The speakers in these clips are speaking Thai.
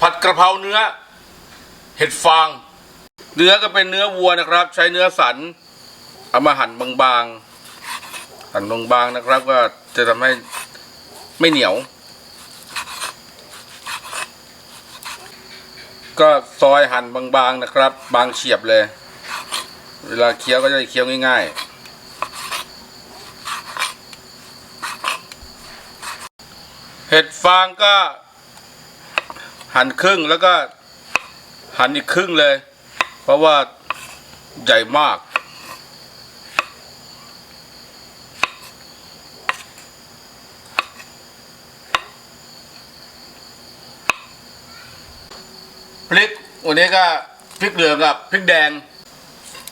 ผัดกระเพราเนื้อ เห็ดฟาง เนื้อก็เป็นเนื้อวัวนะครับ ใช้เนื้อสัน เอามาหั่นบางๆหั่นบางๆนะครับ ก็จะทำให้ไม่เหนียว ก็ซอยหั่นบางๆนะครับ บางเฉียบเลย เวลาเคี้ยวก็จะเคี้ยวง่ายๆเห็ดฟางก็ หั่นครึ่งแล้วก็หั่นอีกครึ่งเลย เพราะว่าใหญ่มาก พริกวันนี้ก็พริกเหลืองกับพริกแดง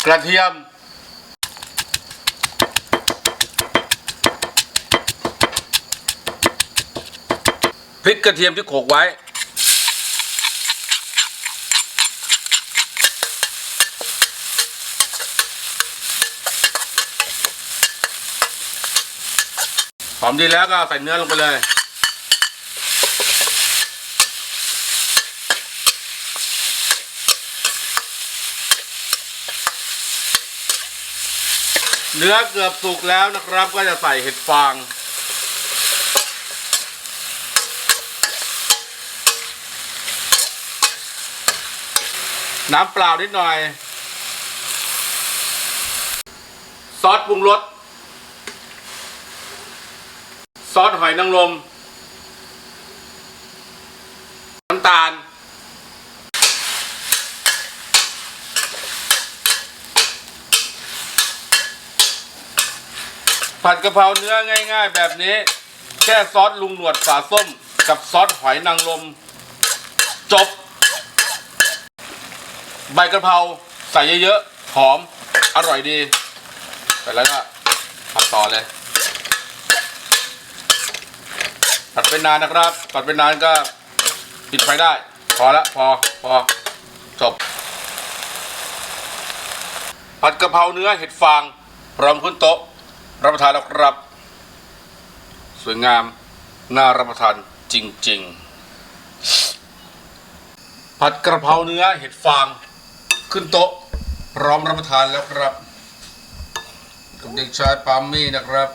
กระเทียมพริกกระเทียมที่โขลกไว้ หอมดีแล้วก็ใส่เนื้อลงไปเลยเนื้อเกือบสุกแล้วนะครับ ก็จะใส่เห็ดฟาง น้ำเปล่านิดหน่อย ซอสปรุงรส ซอสหอยนางรมน้ำตาล ผัดกะเพราเนื้อง่าย ๆ แบบนี้ แค่ซอสลุงหนวดฝาส้ม กับซอสหอยนางรมจบ ใบกะเพราใส่เยอะๆหอม อร่อยดีเสร็จแล้วก็ผัดต่อเลย ผัดไปนานนะครับผัดไปนานก็ปิดไฟได้ พอละพอพอจบผัดกะเพราเนื้อเห็ดฟางพร้อมขึ้นโต๊ะ รับประทานแล้วครับ สวยงามน่ารับประทานจริง ๆ ผัดกระเพราเนื้อเห็ดฟางขึ้นโต๊ะ พร้อมรับประทานแล้วครับกับเด็กชายปามมี่นะครับ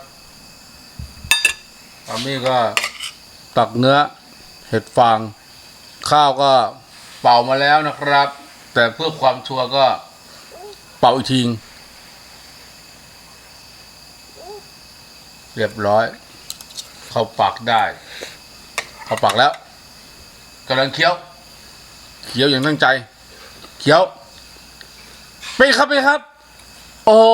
ปามมี่ก็ ตักเนื้อเห็ดฟาง ข้าวก็เป่ามาแล้วนะครับ แต่เพื่อความชัวร์ก็เป่าอีกทีเรียบร้อย เข้าปากได้ เข้าปากแล้วกำลังเคี้ยว เคี้ยวอย่างตั้งใจ เคี้ยวไปครับไปครับ โอ้โห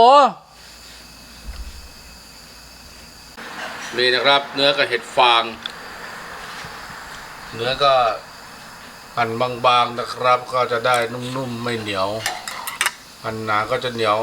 นี่นะครับ เนื้อกับเห็ดฟาง เนื้อก็หั่นบางๆนะครับ ก็จะได้นุ่มๆไม่เหนียวหั่นหนาก็จะเหนียว